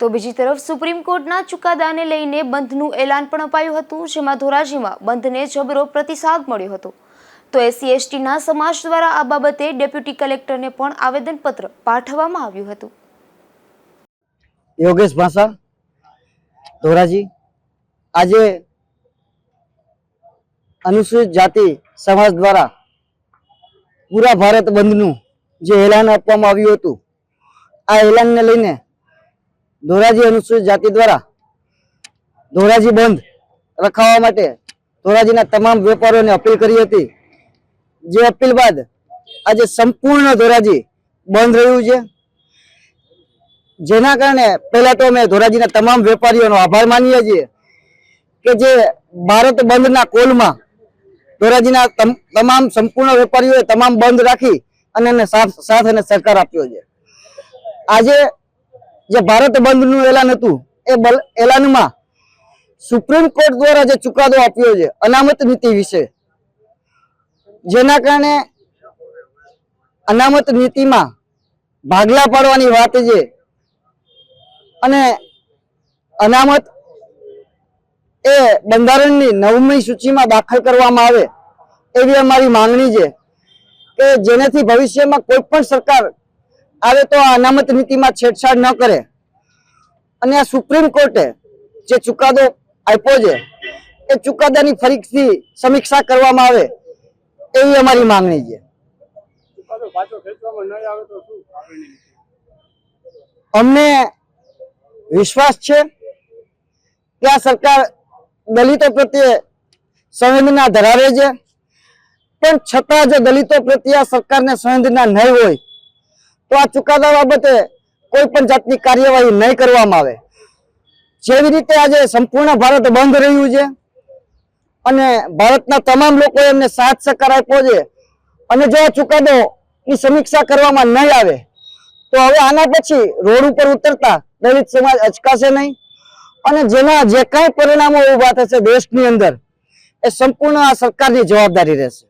તો બીજી તરફ સુપ્રીમ કોર્ટના ચુકાદાને લઈને બંધનું એલાન પણ અપાયું હતું, જેમાં ધોરાજીમાં બંધને જબરો પ્રતિસાદ મળ્યો હતો. તો એસસી, એસટીના સમાજ દ્વારા આ બાબતે ડેપ્યુટી કલેક્ટરને પણ આવેદનપત્ર પાઠવવામાં આવ્યું હતું. યોગેશ ભાષા, ધોરાજી, આજે અનુસૂચિત જાતિ સમાજ દ્વારા પૂરા ભારત બંધનું જે એલાન આપવામાં આવ્યું હતું, આ એલાનને લઈને ધોરાજી અનુસૂચિત જાતિ દ્વારા ધોરાજી બંધ રખાવવા માટે ધોરાજીના તમામ વેપારીઓને અપીલ કરી હતી. જે અપીલ બાદ આજે સંપૂર્ણ ધોરાજી બંધ રહ્યું છે. જેના કારણે પહેલા તો અમે ધોરાજીના તમામ વેપારીઓનો આભાર માનીએ છીએ કે જે ભારત બંધના કોલમાં ધોરાજીના તમામ સંપૂર્ણ વેપારીઓએ તમામ બંધ રાખી અને એને સાથ અને સહકાર આપ્યો છે. આજે જે ભારત બંધનું એલાન હતું, એ એલાનમાં સુપ્રીમ કોર્ટ દ્વારા જે ચુકાદો આપ્યો છે, અનામત નીતિ વિશે, જેના કારણે અનામત નીતિમાં ભાગલા પાડવાની વાત છે અને અનામત એ બંધારણની નવમી સૂચિમાં દાખલ કરવામાં આવે એવી અમારી માંગણી છે કે જેનાથી ભવિષ્યમાં કોઈ પણ સરકાર આવે તો અનામત નીતિમાં છેડછાડ ન કરે અને આ સુપ્રીમ કોર્ટે જે ચુકાદો આપ્યો છે એ ચુકાદાની ફરીથી સમીક્ષા કરવામાં આવે એવી અમારી માંગણી છે? અમને વિશ્વાસ છે કે આ સરકાર દલિતો પ્રત્યે સંવેદના ધરાવે છે પણ છતાં જો દલિતો પ્રત્યે આ સરકારને સંવેદના નહીં હોય તો આ ચુકાદા બાબતે કોઈ પણ જાતની કાર્યવાહી નહીં કરવામાં આવે. જેવી રીતે આજે સંપૂર્ણ ભારત બંધ રહ્યું છે અને ભારતના તમામ લોકો એમને સાથ સહકાર આપ્યો છે અને જો આ ચુકાદો ની સમીક્ષા કરવામાં નહીં આવે, તો હવે આના પછી રોડ ઉપર ઉતરતા દલિત સમાજ અચકાશે નહીં અને જેના જે કાંઈ પરિણામો ઊભા થશે દેશની અંદર, એ સંપૂર્ણ આ સરકારની જવાબદારી રહેશે.